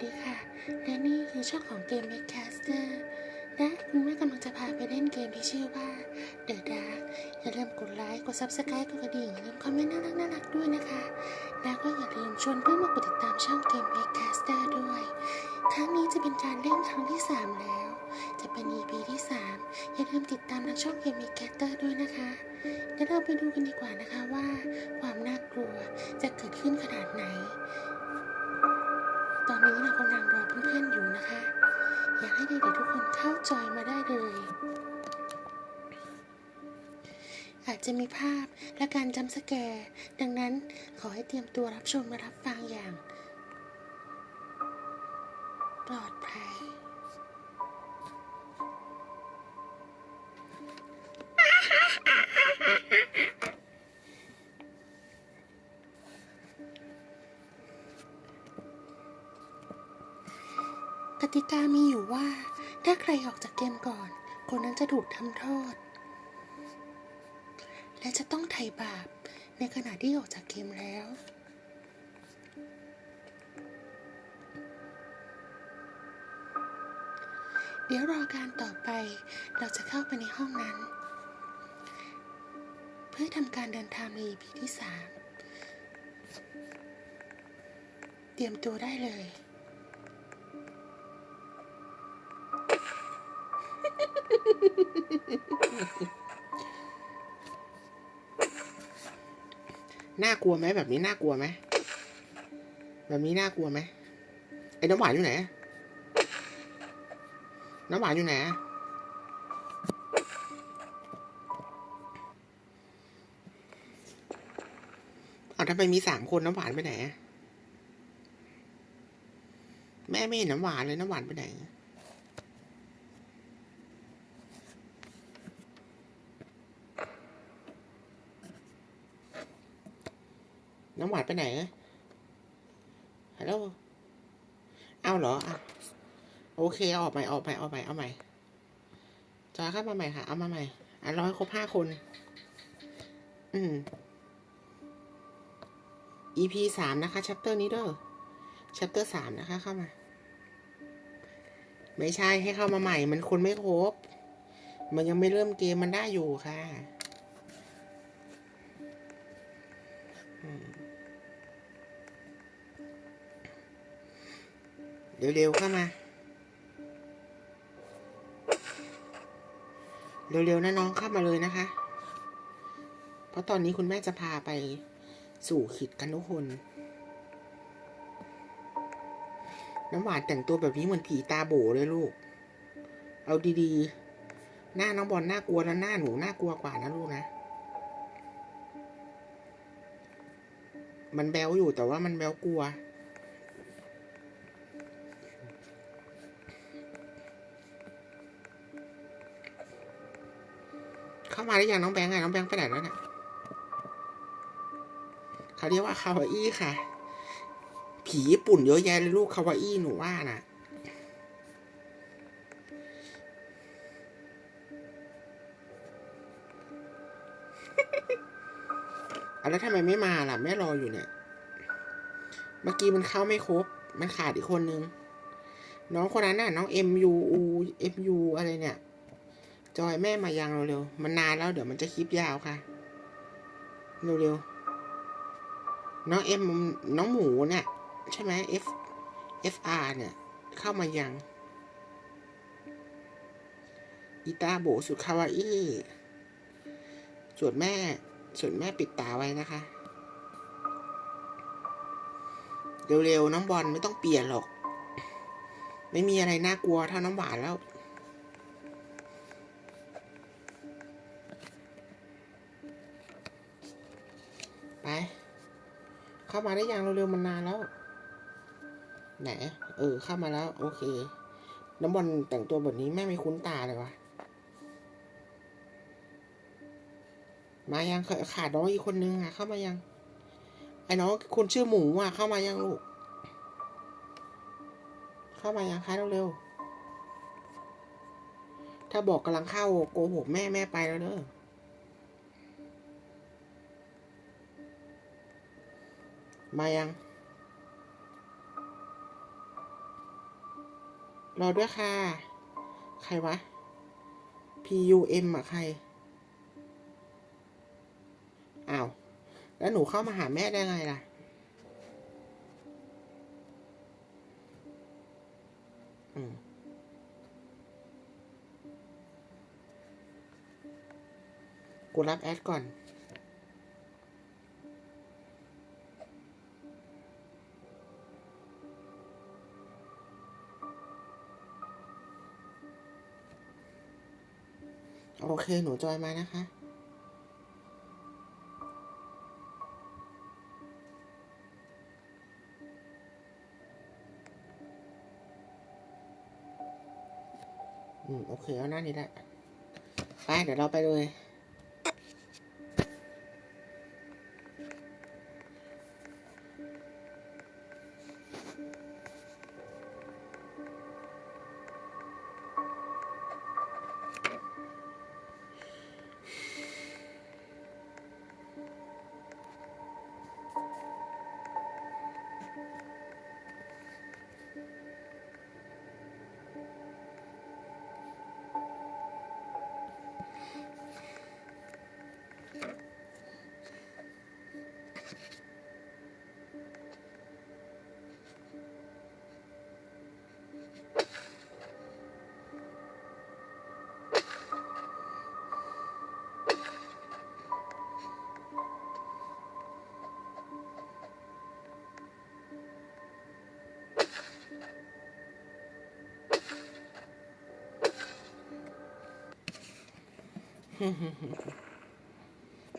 สวัสดีค่ะ และนี่คือช่องของเกม m a k e c a s t e r และคุณแม่กำลังจะพาไปเล่นเกมที่ชื่อว่า The Dark อย่าลืมกดไลค์กด Subscribe กดกระดิ่งอย่าลืมคอมเมนต์น่ารักน่ารักๆด้วยนะคะ แล้วก็อย่าลืมชวนเพื่อนมากดติดตามช่องเกม m a k e c a s t e r ด้วย ครั้งนี้จะเป็นการเล่นครั้งที่ 3 แล้ว จะเป็น EP ที่ 3 อย่าลืมติดตามทางช่องเกม m a k e c a s t e r ด้วยนะคะเดี๋ยวเราไปดูกันดีกว่านะคะว่า ความน่ากลัวจะเกิดขึ้นขนาดไหน อนนี้เรากำลังรอเพื่อนๆอยู่นะคะ อยากให้เด็กๆทุกคนเข้าจอยมาได้เลย อาจจะมีภาพและการจำสแกร์ดังนั้นขอให้เตรียมตัวรับชมและรับฟังอย่าง ปลอด ถูกทำโทษ และจะต้องไถ่บาปในขณะที่ออกจากเกมแล้ว เดี๋ยวรอการต่อไปเราจะเข้าไปในห้องนั้น เพื่อทำการเดินทางใน EP ที่สามเตรียมตัวได้เลย น่ากลัวไหมแบบนี้น่ากลัวไหมแบบนี้น่ากลัวไหมไอ้น้ำหวานอยู่ไหนน้ำหวานอยู่ไหนอ้าทำไมมีสามคนน้ำหวานไปไหน แม่ไม่เห็นน้ำหวานเลยน้ำหวานไปไหน น้ำหวานไปไหนฮัลโหลเอาเหรออะโอเคเอาออกไปออกไปเอาไปเอาใหม่จอยเข้ามาใหม่ค่ะ เอามาใหม่อะร้อยครบห้าคน อืม EP สามนะคะ chapter นี้เด้อ chapter สามนะคะ เข้ามา ไม่ใช่ให้เข้ามาใหม่ มันคนไม่ครบ มันยังไม่เริ่มเกมมันได้อยู่ค่ะ เร็วๆเข้ามา เร็วๆนะน้องเข้ามาเลยนะคะ เพราะตอนนี้คุณแม่จะพาไปสู่ขิดกันทุกคน น้ำหวานแต่งตัวแบบนี้เหมือนผีตาโบเลยลูก เอาดีๆ หน้าน้องบอลน่ากลัวแล้วหน้าหนูน่ากลัวกว่านะลูกนะ มันแบวอยู่แต่ว่ามันแบวกลัว มาได้ยังน้องแบงค์อะน้องแบงค์ไปไหนแล้วเนี่ยเขาเรียกว่าคาวาอี้ค่ะ ผีญี่ปุ่นเยอะแยะเลยลูกคาวาอี้หนูว่าน่ะอะแล้วทำไมไม่มาล่ะ แม่รออยู่เนี่ย เมื่อกี้มันเข้าไม่ครบ มันขาดอีกคนนึง น้องคนนั้นน่ะ น้อง MU MU อะไรเนี่ย จอยแม่มายังเร็วๆ มันนานแล้วเดี๋ยวมันจะคลิปยาวค่ะ เร็วๆ น้องเอ็มน้องหมูเนี่ยใช่ไหม F FR เนี่ย เข้ามายังอีตาโบสุดคาวาอี้ส่วนแม่ส่วนแม่ปิดตาไว้นะคะ เร็วๆ น้องบอลไม่ต้องเปลี่ยนหรอก ไม่มีอะไรน่ากลัวเท่าน้ำหวานแล้ว ไปเข้ามาได้ยังเร็วๆมันนานแล้ว ไหน เออ เข้ามาแล้ว โอเค น้ำบอลแต่งตัวแบบนี้แม่ไม่คุ้นตาเลยวะมายังขาขาดน้องอีกคนนึงอะ เข้ามายัง ไอ้น้องคนชื่อหมูอะ เข้ามายังลูก เข้ามายังคะเร็วๆถ้าบอกกำลังเข้าโกหกแม่แม่ไปแล้วเด้อ มายัง รอด้วยค่ะ ใครวะ P U M อะใคร อ้าว แล้วหนูเข้ามาหาแม่ได้ไงล่ะ อืมกูรับแอดก่อน โอเคหนูจอยมานะคะ อืม โอเค เอาหน้านี้แหละ ไป เดี๋ยวเราไปเลย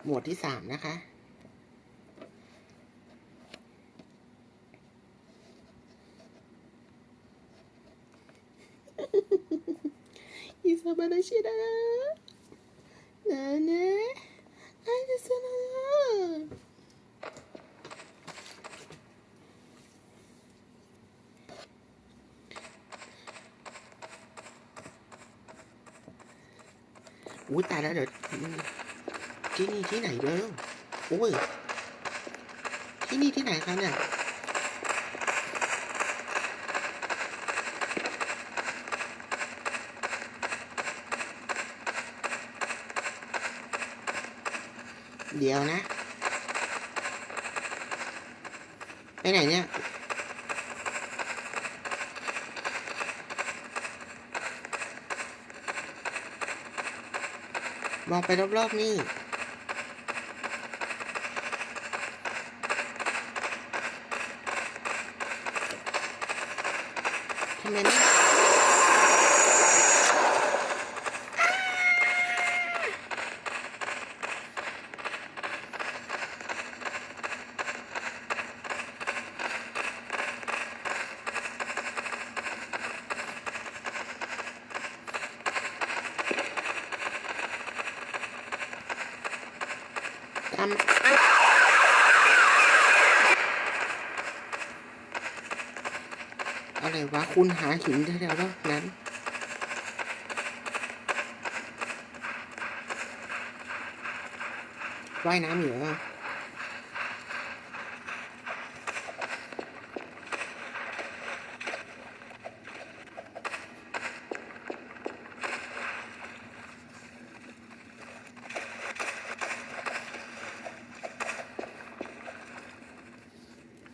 หมวดที่สามนะคะ อิซาบานาชิดานาเนะไอเดสนาอุ้ยตายแล้วเดี๋ยว ที่ไหนเด้อโอ้ย ที่นี่ที่ไหนคะเนี่ยเดี๋ยวนะ ไปไหนเนี่ย มองไปรอบๆนี่ ทำอะไรวะคุณหาหินแถวๆรอนั้นว่ายน้ำอยู่เหรอ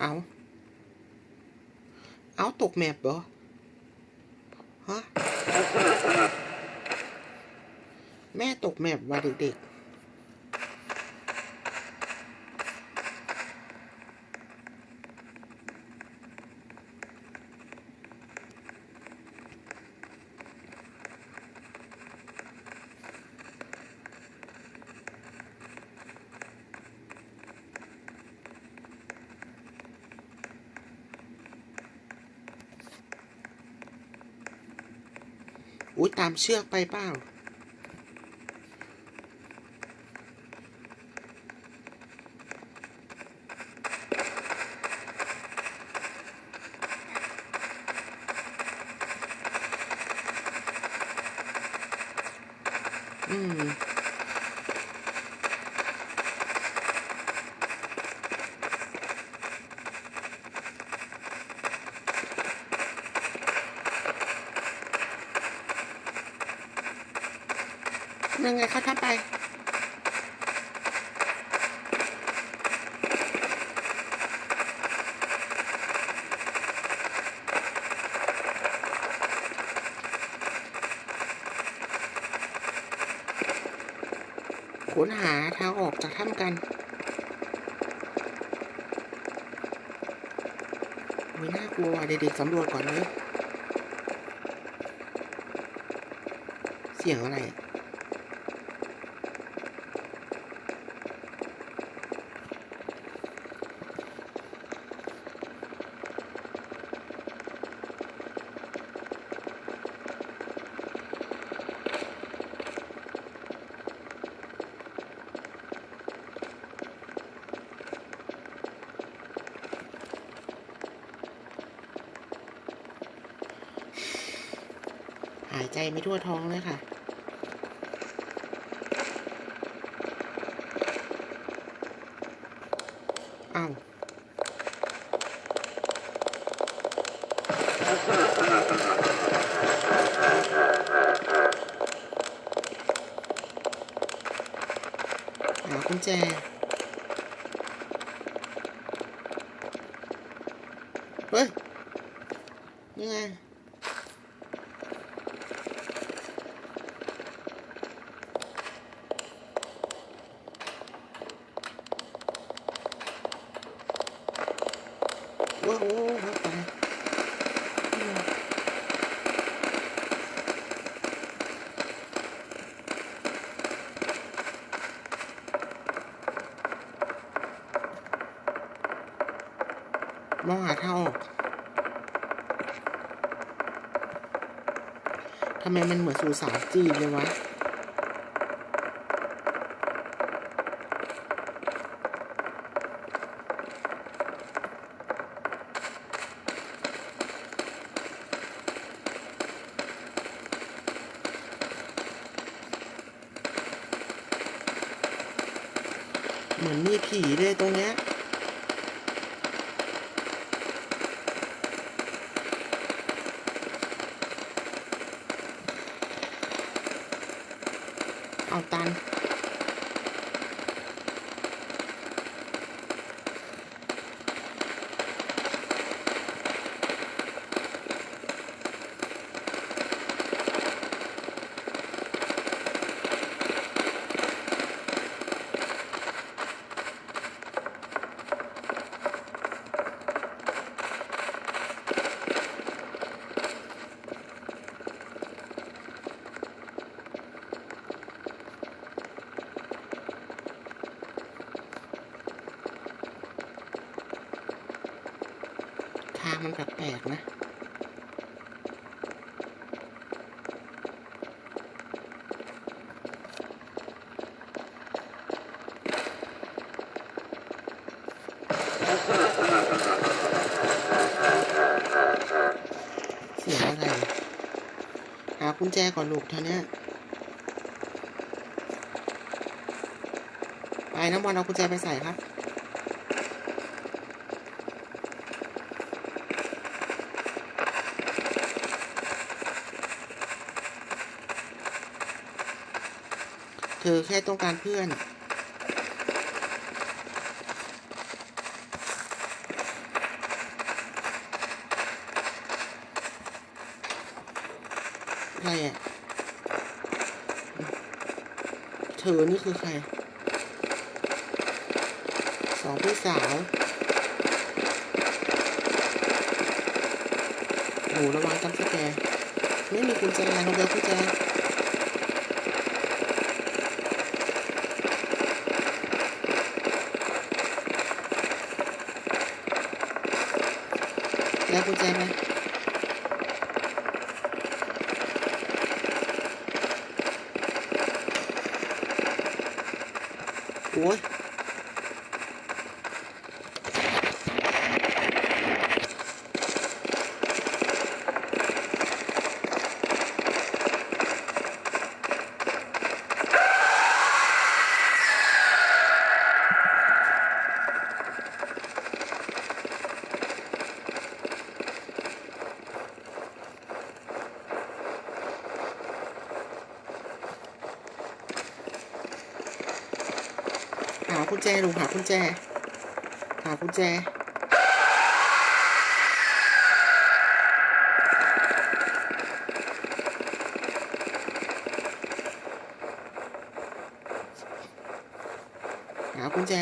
า เอาตก แมปเหรอ ฮะ แม่ตกแมปว่ะเด็กๆามเชือกไปเปล่า อืม อ ยังไงเขาทับไป ค้นหาทางออกจากถ้ำกันไม่น่ากลัวเด็กๆสำรวจก่อนเลยเสียงอะไรอะหายใจไม่ ทั่วท้องเลยค่ะ อ้าวหากุญแจเฮ้ยยังไง ว้าวว้าวว้าวตายอืมมองหาทางออกทำ ไมมันเหมือนสู่สาวจีนเลยวะเหมือนมีผีเลยตรงเนี้ย เอาตัน กนะเสียงอะไร หากุญแจก่อนลูกเท่านี้ไปน้ำบอลเอากุญแจไปใส่ครับ เธอแค่ต้องการเพื่อน อะไรอะ เธอนี่คือใคร สองพี่สาวโหระวังจำสแกไม่มีกุญแจลงไปกุญแจ แล้วกุญแจไหมโอ้ย ลูกหากุญแจ หากุญแจ หากุญแจ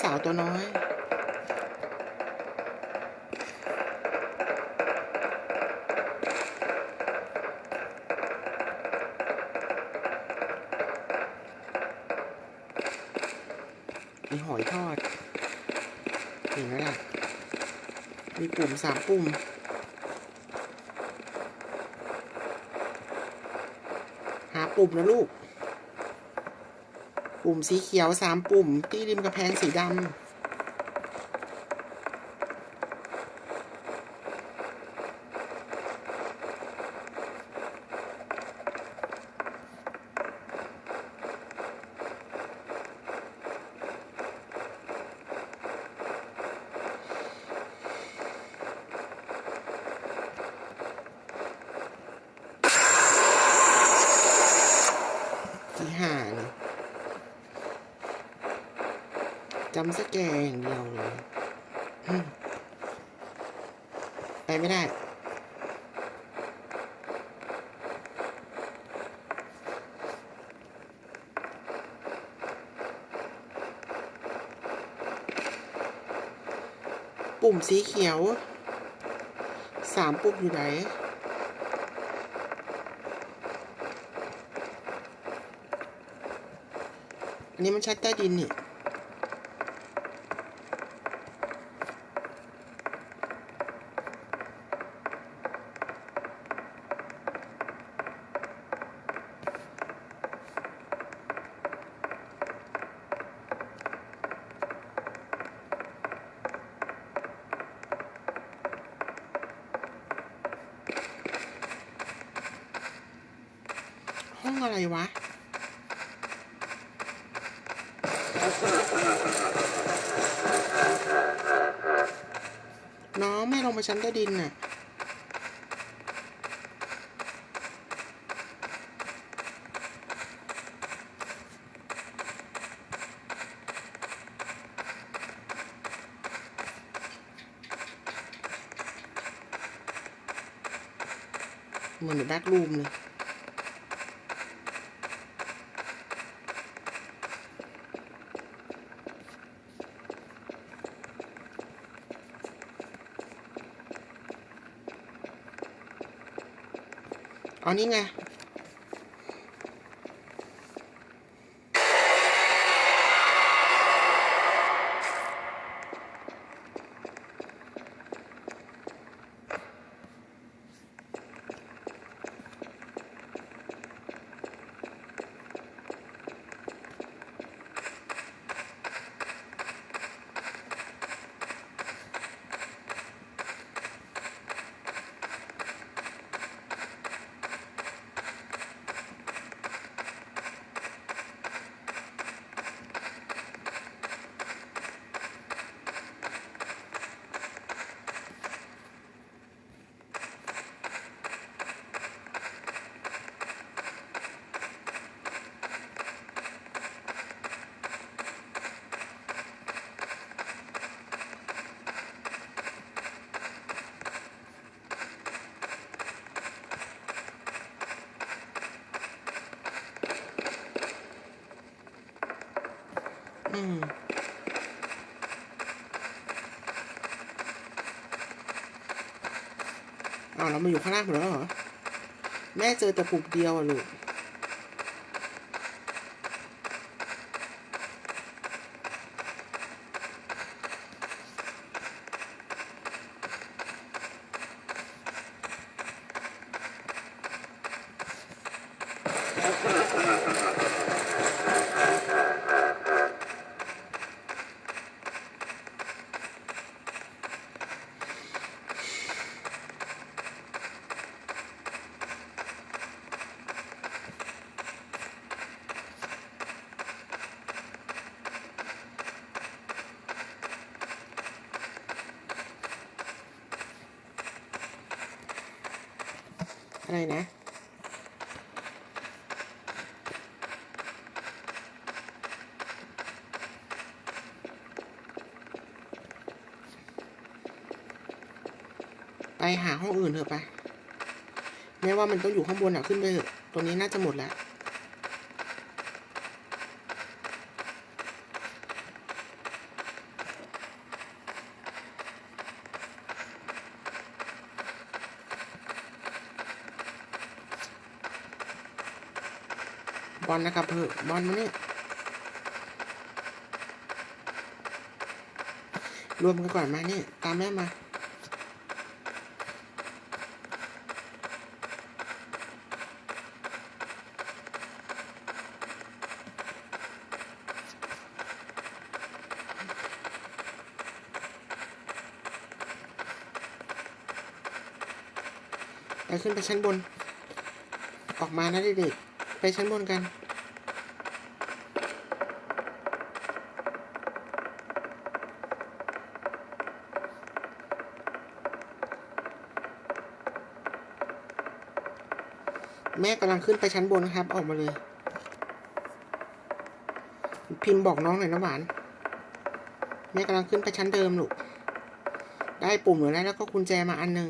สาวตัวน้อย มีหอยทอดเห็นไหมล่ะ มีปุ่มสามปุ่มหาปุ่มนะลูก ปุ่มสีเขียวสามปุ่ม ที่ริมกระแพงสีดำที่ห้าเลย จำสแกอย่างเดียวเลยไปไม่ได้ ปุ่มสีเขียวสามปุ่มอยู่ไหนอันนี้มันชั้นใต้ดินนี่ วะ น้องไม่ลงไปชั้นใต้ดินน่ะเหมือนในแบ็กรูมเลย อ๋อนี่ไง อืมอ้าวเรามาอยู่ข้างล่างหมดแล้วเหรอ แม่เจอแต่ปุ่มเดียวอะลูก ไรนะ ไปหาห้องอื่นเถอะไป แม้ว่ามันต้องอยู่ข้างบนอะขึ้นไปเถอะตรงนี้น่าจะหมดแล้ว บ อลนะครับเพื่อบอลมานี่รวมกันก่อนมานี่ ตามแม่มาไปขึ้นไปชั้นบน ออกมานะเด็กๆไปชั้นบนกัน ม่กำลังขึ้นไปชั้นบนนะครับ ออกมาเลย พิมพ์บอกน้องหน่อยนะหวาน แม่กำลังขึ้นไปชั้นเดิมลูก ได้ปุ่มหรือแล้วแล้วก็กุญแจมาอันหนึ่ง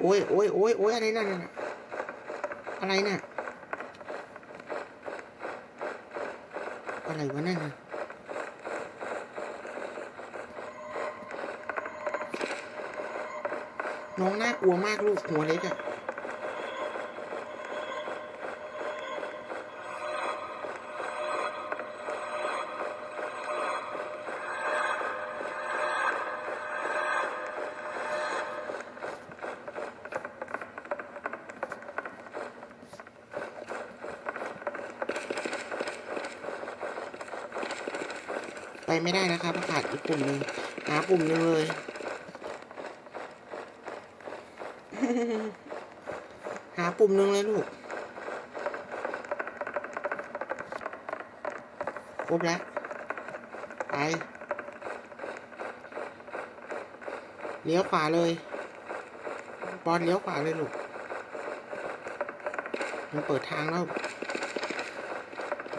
โอ้ยโอ้ยโอ้ยโอ้ยอะไรนั่นน่ะอะไรน่ะอะไรวะนั่นน่ะน้องน่ากลัวมากลูกหัวเล็กอะ ไปไม่ได้นะครับขาดอีกปุ่มหนึ่งหาปุ่มหนึ่งเลยหาปุ่มหนึ่งเลยลูกครบแล้วไปเลี้ยวขวาเลยบอลเลี้ยวขวาเลยลูกมันเปิดทางแล้ว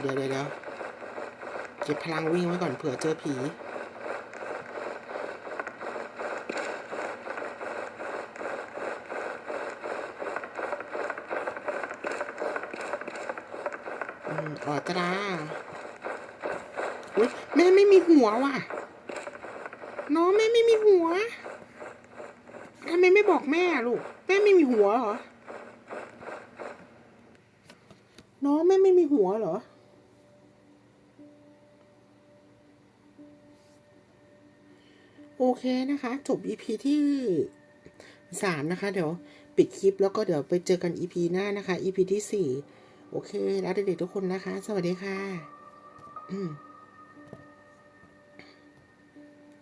เดี๋ยวเดี๋ยวเดี๋ยว ก็บพลังวิ่งไว้ก่อนเผื่อเจอผี อ๋อตราอุ้ยแม่ไม่มีหัวว่ะ น้องแม่ไม่มีหัวทำไมไม่บอกแม่ลูก แม่ไม่มีหัวเหรอ น้องแม่ไม่มีหัวเหรอ เคนะคะ จบ EP ที่สามนะคะ เดี๋ยวปิดคลิปแล้วก็เดี๋ยวไปเจอกัน EP หน้านะคะ EP ที่สี่โอเค แล้วเด็กๆทุกคนนะคะ สวัสดีค่ะอืม